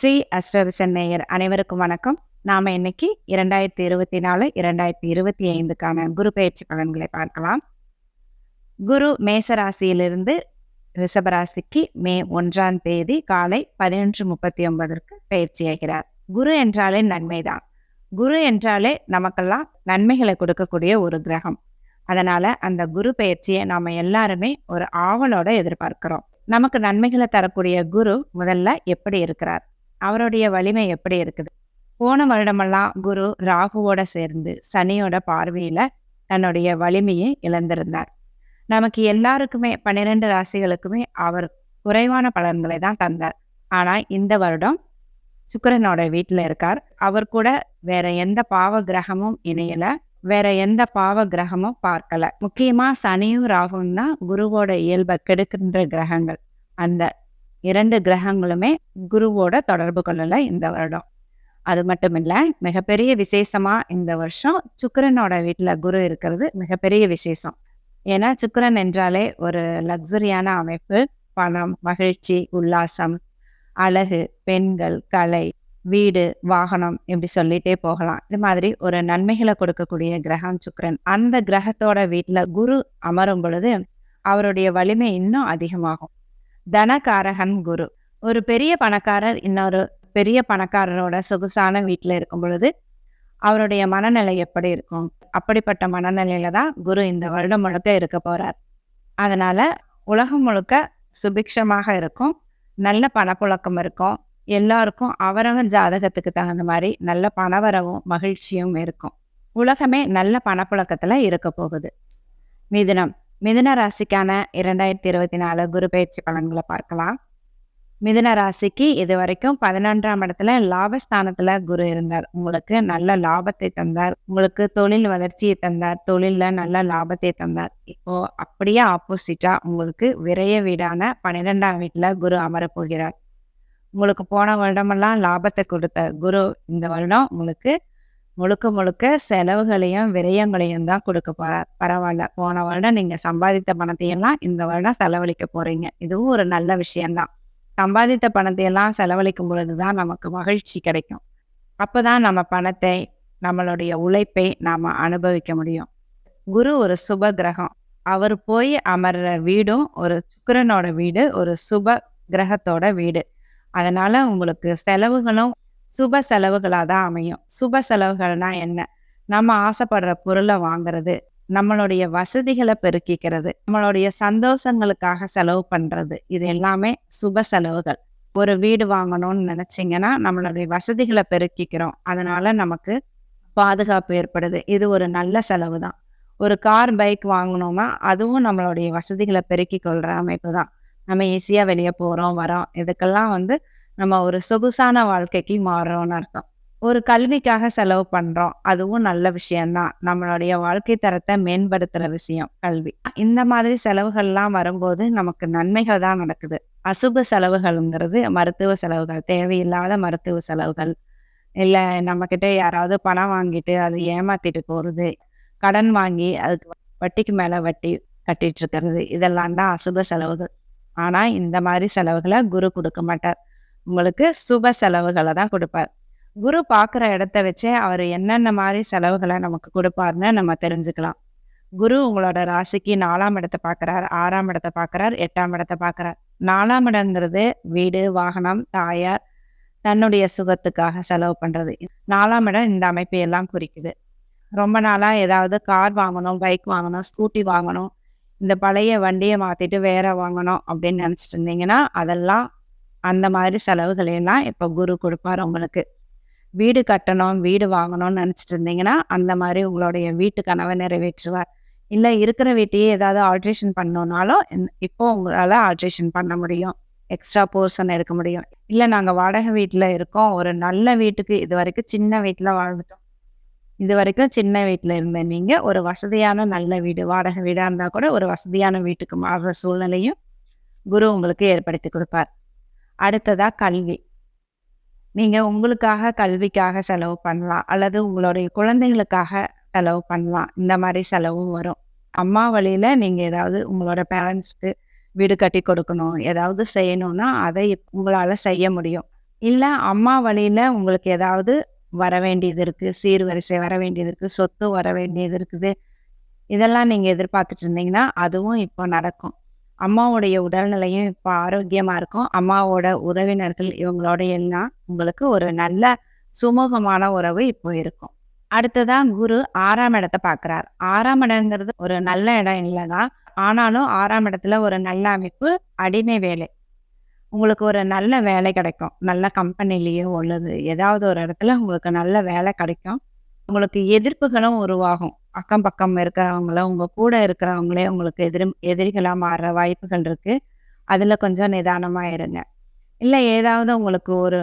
ஸ்ரீ அஷ்டவிசன் நேயர் அனைவருக்கும் வணக்கம். நாம இன்னைக்கு இரண்டாயிரத்தி இருபத்தி நாலு இரண்டாயிரத்தி இருபத்தி ஐந்துக்கான குரு பயிற்சி பலன்களை பார்க்கலாம். குரு மேசராசியிலிருந்து ரிஷபராசிக்கு மே ஒன்றாம் தேதி காலை பதினொன்று முப்பத்தி ஒன்பதற்கு பயிற்சியாகிறார் குரு என்றாலே நன்மைதான். குரு என்றாலே நமக்கெல்லாம் நன்மைகளை கொடுக்கக்கூடிய ஒரு கிரகம். அதனால அந்த குரு பயிற்சியை நாம எல்லாருமே ஒரு ஆவலோட எதிர்பார்க்கிறோம். நமக்கு நன்மைகளை தரக்கூடிய குரு முதல்ல எப்படி இருக்கிறார்? அவருடைய வலிமை எப்படி இருக்குது? போன வருடமெல்லாம் குரு ராகுவோட சேர்ந்து சனியோட பார்வையில தன்னுடைய வலிமையை இழந்திருந்தார். நமக்கு எல்லாருக்குமே பன்னிரெண்டு ராசிகளுக்குமே அவர் குறைவான பலன்களை தான் தந்தார். ஆனா இந்த வருடம் சுக்கரனோட வீட்டில் இருக்கார். அவர் கூட வேற எந்த பாவ கிரகமும் இணையல. வேற எந்த பாவ கிரகமும் பார்க்கல. முக்கியமா சனியும் ராகுவும் தான் குருவோட இயல்பை கெடுக்கின்ற கிரகங்கள். அந்த இரண்டு கிரகங்களுமே குருவோட தொடர்பு கொள்ளல இந்த வருடம். அது மட்டும் இல்லை மிகப்பெரிய விசேஷமா இந்த வருஷம் சுக்கரனோட வீட்டில் குரு இருக்கிறது மிகப்பெரிய விசேஷம். ஏன்னா சுக்கிரன் என்றாலே ஒரு லக்ஸரியான அமைப்பு. பணம் மகிழ்ச்சி உல்லாசம் அழகு பெண்கள் கலை வீடு வாகனம் இப்படி சொல்லிட்டே போகலாம். இது மாதிரி ஒரு நன்மைகளை கொடுக்கக்கூடிய கிரகம் சுக்கரன். அந்த கிரகத்தோட வீட்டில் குரு அமரும் பொழுது அவருடைய வலிமை இன்னும் அதிகமாகும். தனகாரகன் குரு. ஒரு பெரிய பணக்காரர் இன்னொரு பெரிய பணக்காரரோட சொகுசான வீட்டில் இருக்கும் பொழுது அவருடைய மனநிலை எப்படி இருக்கும்? அப்படிப்பட்ட மனநிலையில தான் குரு இந்த வருடம் முழுக்க இருக்க போறார். அதனால உலகம் முழுக்க சுபிக்ஷமாக இருக்கும் நல்ல பணப்புழக்கம் இருக்கும் எல்லாருக்கும் அவரவர் ஜாதகத்துக்கு தகுந்த மாதிரி நல்ல பணவரவும் மகிழ்ச்சியும் இருக்கும். உலகமே நல்ல பணப்புழக்கத்துல இருக்க போகுது. மிதுனம். மிதுன ராசிக்கான இரண்டாயிரத்தி இருபத்தி நாலு குரு பயிற்சி பலன்களை பார்க்கலாம். மிதுன ராசிக்கு இது வரைக்கும் பதினொன்றாம் இடத்துல லாபஸ்தானத்துல குரு இருந்தார். உங்களுக்கு நல்ல லாபத்தை தந்தார். உங்களுக்கு தொழில் வளர்ச்சியை தந்தார். தொழில்ல நல்ல லாபத்தை தந்தார். இப்போ அப்படியே ஆப்போசிட்டா உங்களுக்கு விரைய வீடான பன்னிரெண்டாம் வீட்டுல குரு அமரப் போகிறார் உங்களுக்கு போன வருடமெல்லாம் லாபத்தை கொடுத்த குரு இந்த வருடம் உங்களுக்கு முழுக்க முழுக்க செலவுகளையும் விரயங்களையும் தான் கொடுக்க போறார் பரவாயில்ல. போன வருடம் நீங்க சம்பாதித்த பணத்தையெல்லாம் இந்த வருடம் செலவழிக்க போறீங்க. இதுவும் ஒரு நல்ல விஷயம்தான். சம்பாதித்த பணத்தையெல்லாம் செலவழிக்கும் பொழுதுதான் நமக்கு மகிழ்ச்சி கிடைக்கும். அப்போதான் நம்ம பணத்தை நம்மளுடைய உழைப்பை நாம் அனுபவிக்க முடியும். குரு ஒரு சுப கிரகம். அவர் போய் அமர்ற வீடும் ஒரு சுக்கிரனோட வீடு ஒரு சுப கிரகத்தோட வீடு. அதனால உங்களுக்கு செலவுகளும் சுப செலவுகளாக தான் அமையும். சுப செலவுகள்னா என்ன? நம்ம ஆசைப்படுற பொருளை வாங்குறது நம்மளுடைய வசதிகளை பெருக்கிக்கிறது நம்மளுடைய சந்தோஷங்களுக்காக செலவு பண்றது இது எல்லாமே சுப செலவுகள். ஒரு வீடு வாங்கணும்னு நினைச்சிங்கன்னா நம்மளுடைய வசதிகளை பெருக்கிக்கிறோம். அதனால நமக்கு பாதுகாப்பு ஏற்படுது. இது ஒரு நல்ல செலவு தான் ஒரு கார் பைக் வாங்கணும்னா அதுவும் நம்மளுடைய வசதிகளை பெருக்கி கொள்ற அமைப்பு தான் நம்ம ஈஸியாக வெளியே போகிறோம் வரோம். இதுக்கெல்லாம் வந்து நம்ம ஒரு சொகுசான வாழ்க்கைக்கு மாறுறோம்னு அர்த்தம். ஒரு கல்விக்காக செலவு பண்றோம். அதுவும் நல்ல விஷயம்தான். நம்மளுடைய வாழ்க்கை தரத்தை மேம்படுத்துற விஷயம் கல்வி. இந்த மாதிரி செலவுகள்லாம் வரும்போது நமக்கு நன்மைகள் தான் நடக்குது. அசுப செலவுகள்ங்கிறது மருத்துவ செலவுகள் தேவையில்லாத மருத்துவ செலவுகள். இல்ல நம்ம கிட்ட யாராவது பணம் வாங்கிட்டு அதை ஏமாத்திட்டு போறது கடன் வாங்கி அதுக்கு வட்டிக்கு மேல வட்டி கட்டிட்டு இருக்கிறது இதெல்லாம் தான் அசுப செலவுகள். ஆனா இந்த மாதிரி செலவுகளை குரு கொடுக்க மாட்டார். உங்களுக்கு சுப செலவுகளை தான் கொடுப்பார். குரு பார்க்குற இடத்த வச்சே அவர் என்னென்ன மாதிரி செலவுகளை நமக்கு கொடுப்பாருன்னு நம்ம தெரிஞ்சுக்கலாம். குரு உங்களோட ராசிக்கு நாலாம் இடத்தை பார்க்குறார் ஆறாம் இடத்தை பார்க்குறார் எட்டாம் இடத்தை பார்க்குறார். நாலாம் இடங்கிறது வீடு வாகனம் தாயார் தன்னுடைய சுகத்துக்காக செலவு பண்ணுறது நாலாம் இடம் இந்த அமைப்பை எல்லாம் குறிக்குது. ரொம்ப நாளாக ஏதாவது கார் வாங்கணும் பைக் வாங்கணும் ஸ்கூட்டி வாங்கணும் இந்த பழைய வண்டியை மாற்றிட்டு வேற வாங்கணும் அப்படின்னு நினச்சிட்டு இருந்தீங்கன்னா அதெல்லாம் அந்த மாதிரி செலவுகளையெல்லாம் இப்போ குரு கொடுப்பார் உங்களுக்கு. வீடு கட்டணும் வீடு வாங்கணும்னு நினச்சிட்டு இருந்தீங்கன்னா அந்த மாதிரி உங்களுடைய வீட்டு கனவை நிறைவேற்றுவார். இல்லை இருக்கிற வீட்டையே ஏதாவது ஆல்ட்ரேஷன் பண்ணணுன்னாலும் இப்போ உங்களால் ஆல்ட்ரேஷன் பண்ண முடியும். எக்ஸ்ட்ரா போர்ஷன் எடுக்க முடியும். இல்லை நாங்கள் வாடகை வீட்டில் இருக்கோம். ஒரு நல்ல வீட்டுக்கு இது வரைக்கும் சின்ன வீட்டில் வாழ்ந்துட்டோம். இது வரைக்கும் சின்ன வீட்டில் இருந்த நீங்கள் ஒரு வசதியான நல்ல வீடு வாடகை வீடாக இருந்தால் கூட ஒரு வசதியான வீட்டுக்கு மாறுற சூழ்நிலையும் குரு உங்களுக்கு ஏற்படுத்தி கொடுப்பார். அடுத்ததாக கல்வி. நீங்கள் உங்களுக்காக கல்விக்காக செலவு பண்ணலாம். அல்லது உங்களுடைய குழந்தைகளுக்காக செலவு பண்ணலாம். இந்த மாதிரி செலவும் வரும். அம்மா வழியில் நீங்கள் ஏதாவது உங்களோட பேரண்ட்ஸ்க்கு வீடு கட்டி கொடுக்கணும். ஏதாவது செய்யணும்னா அதை உங்களால் செய்ய முடியும். இல்லை அம்மா வழியில் உங்களுக்கு ஏதாவது வர வேண்டியது இருக்குது சீர்வரிசை வர வேண்டியது இருக்குது சொத்து வர வேண்டியது இருக்குது. இதெல்லாம் நீங்கள் எதிர்பார்த்துட்டு இருந்தீங்கன்னா, அதுவும் இப்போ நடக்கும். அம்மாவுடைய உடல்நிலையும் இப்போ ஆரோக்கியமா இருக்கும். அம்மாவோட உறவினர்கள் இவங்களோட எல்லாம் உங்களுக்கு ஒரு நல்ல சுமூகமான உறவு இப்போ இருக்கும். அடுத்ததான் குரு ஆறாம் இடத்தை பார்க்குறார். ஆறாம் இடங்கிறது ஒரு நல்ல இடம் இல்லைதான் ஆனாலும் ஆறாம் இடத்துல ஒரு நல்ல அமைப்பு அடிமை வேலை. உங்களுக்கு ஒரு நல்ல வேலை கிடைக்கும். நல்ல கம்பெனிலேயோ உள்ளது ஏதாவது ஒரு இடத்துல உங்களுக்கு நல்ல வேலை கிடைக்கும். உங்களுக்கு எதிர்ப்புகளும் உருவாகும். அக்கம் பக்கம் இருக்கிறவங்கள, உங்க கூட இருக்கிறவங்களே உங்களுக்கு எதிர் எதிரிகளா மாற வாய்ப்புகள் இருக்கு. அதுல கொஞ்சம் நிதானமா இருங்க. இல்ல ஏதாவது உங்களுக்கு ஒரு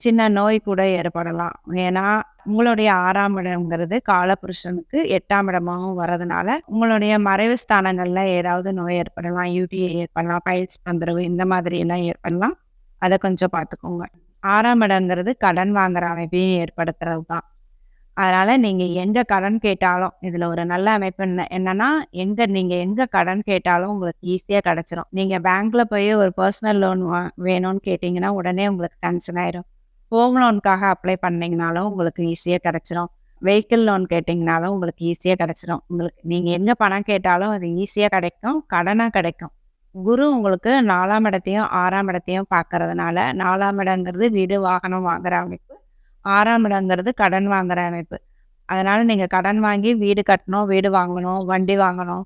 சின்ன நோய் கூட ஏற்படலாம். ஏன்னா, உங்களுடைய ஆறாம் இடம்ங்கிறது காலபுருஷனுக்கு எட்டாம் இடமாகவும் வரதுனால, உங்களுடைய மறைவு ஸ்தானங்கள்ல ஏதாவது நோய் ஏற்படலாம். யூடிஐ ஏற்படலாம். பயிற்சி தொந்தரவு இந்த மாதிரி எல்லாம் ஏற்படலாம். அதை கொஞ்சம் பார்த்துக்கோங்க. ஆறாம் இடங்கிறது கடன் வாங்குற அமைப்பையும் ஏற்படுத்துறது தான். அதனால் நீங்கள் எங்கே கடன் கேட்டாலும் இதில் ஒரு நல்ல அமைப்பு என்ன என்னென்னா எங்கே நீங்கள் எங்கே கடன் கேட்டாலும் உங்களுக்கு ஈஸியாக கிடச்சிரும் நீங்கள் பேங்க்கில் போய் ஒரு பர்சனல் லோன் வா வேணும்னு கேட்டிங்கன்னா உடனே உங்களுக்கு டென்ஷன் ஆயிரும். ஹோம் லோனுக்காக அப்ளை பண்ணிங்கனாலும் உங்களுக்கு ஈஸியாக கிடைச்சிரும். வெஹிக்கிள் லோன் கேட்டிங்கனாலும் உங்களுக்கு ஈஸியாக கிடைச்சிரும். உங்களுக்கு நீங்கள் எங்கே பணம் கேட்டாலும் அது ஈஸியாக கிடைக்கும். கடனாக கிடைக்கும். குரு உங்களுக்கு நாலாம் இடத்தையும், ஆறாம் இடத்தையும் பார்க்கறதுனால நாலாம் இடங்கிறது வீடு, வாகனம் வாங்குற ஆறாம் இடங்கிறது கடன் வாங்குற அமைப்பு. அதனால நீங்க கடன் வாங்கி வீடு கட்டணும், வீடு வாங்கணும், வண்டி வாங்கணும்,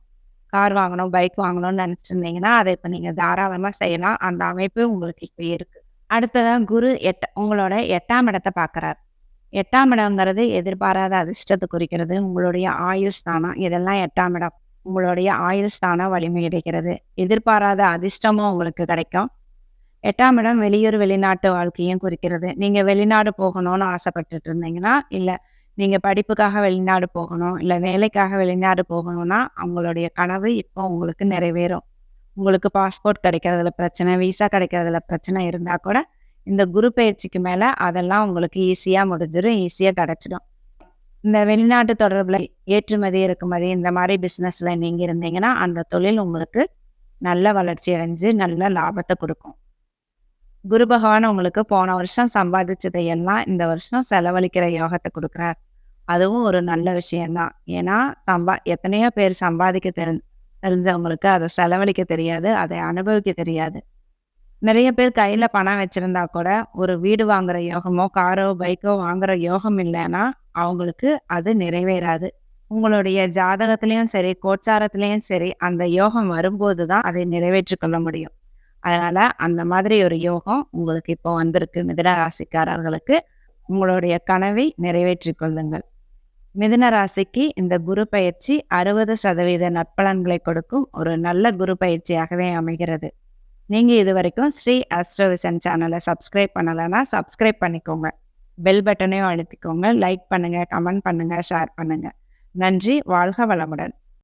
கார் வாங்கணும், பைக் வாங்கணும்னு நினச்சிருந்தீங்கன்னா அதை இப்போ நீங்கள் தாராளமாக செய்யலாம். அந்த அமைப்பு உங்களுக்கு இப்போ இருக்கு. அடுத்ததான் குரு எட்ட உங்களோட எட்டாம் இடத்தை பார்க்குறாரு எட்டாம் இடங்கிறது எதிர்பாராத அதிர்ஷ்டத்தை குறிக்கிறது. உங்களுடைய ஆயுள் ஸ்தானம். இதெல்லாம் எட்டாம் இடம். உங்களுடைய ஆயுள் ஸ்தானம் வலிமையடைகிறது. எதிர்பாராத அதிர்ஷ்டமும் உங்களுக்கு கிடைக்கும். எட்டாம் இடம் வெளியூர், வெளிநாட்டு வாழ்க்கையும் குறிக்கிறது. நீங்க வெளிநாடு போகணும்னு ஆசைப்பட்டுட்டு இருந்தீங்கன்னா, இல்ல நீங்க படிப்புக்காக வெளிநாடு போகணும், இல்ல வேலைக்காக வெளிநாடு போகணும்னா, அவங்களுடைய கனவு இப்போ உங்களுக்கு நிறைவேறும். உங்களுக்கு பாஸ்போர்ட் கிடைக்கிறதுல பிரச்சனை, விசா கிடைக்கிறதுல பிரச்சனை இருந்தா கூட, இந்த குரு பயிற்சிக்கு மேல அதெல்லாம் உங்களுக்கு ஈஸியா முடிஞ்சிடும் ஈஸியா கிடைச்சிடும். இந்த வெளிநாட்டு தொடர்புல ஏற்றுமதி, இறக்குமதி இந்த மாதிரி பிசினஸ்ல நீங்க இருந்தீங்கன்னா, அந்த தொழில் உங்களுக்கு நல்ல வளர்ச்சி அடைஞ்சு நல்ல லாபத்தை கொடுக்கும் குரு பகவான் உங்களுக்கு போன வருஷம் சம்பாதிச்சதை எல்லாம் இந்த வருஷம் செலவழிக்கிற யோகத்தை கொடுக்குறார் அதுவும் ஒரு நல்ல விஷயம் தான். ஏன்னா, சம்பா எத்தனையோ பேர் சம்பாதிக்க தெரி தெரிஞ்சவங்களுக்கு அதை செலவழிக்க தெரியாது. அதை அனுபவிக்க தெரியாது. நிறைய பேர் கையில பணம் வச்சிருந்தா கூட, ஒரு வீடு வாங்குற யோகமோ, காரோ, பைக்கோ வாங்குற யோகம் இல்லைன்னா அவங்களுக்கு அது நிறைவேறாது. உங்களுடைய ஜாதகத்திலையும் சரி, கோச்சாரத்திலையும் சரி, அந்த யோகம் வரும்போது தான் அதை நிறைவேற்றிக் கொள்ள முடியும். அதனால அந்த மாதிரி ஒரு யோகம் உங்களுக்கு இப்போ வந்திருக்கு மிதனராசிக்காரர்களுக்கு உங்களுடைய கனவை நிறைவேற்றி கொள்ளுங்கள். மிதுன ராசிக்கு இந்த குரு பயிற்சி அறுபது சதவீத நற்பலன்களை கொடுக்கும் ஒரு நல்ல குரு பயிற்சியாகவே அமைகிறது. நீங்க இதுவரைக்கும் ஸ்ரீ அஸ்ட்ரோவிசன் சேனலை சப்ஸ்கிரைப் பண்ணலைன்னா சப்ஸ்கிரைப் பண்ணிக்கோங்க. பெல் பட்டனையும் அழுத்திக்கோங்க. லைக் பண்ணுங்கள் கமெண்ட் பண்ணுங்கள் ஷேர் பண்ணுங்கள் நன்றி. வாழ்க வளமுடன்.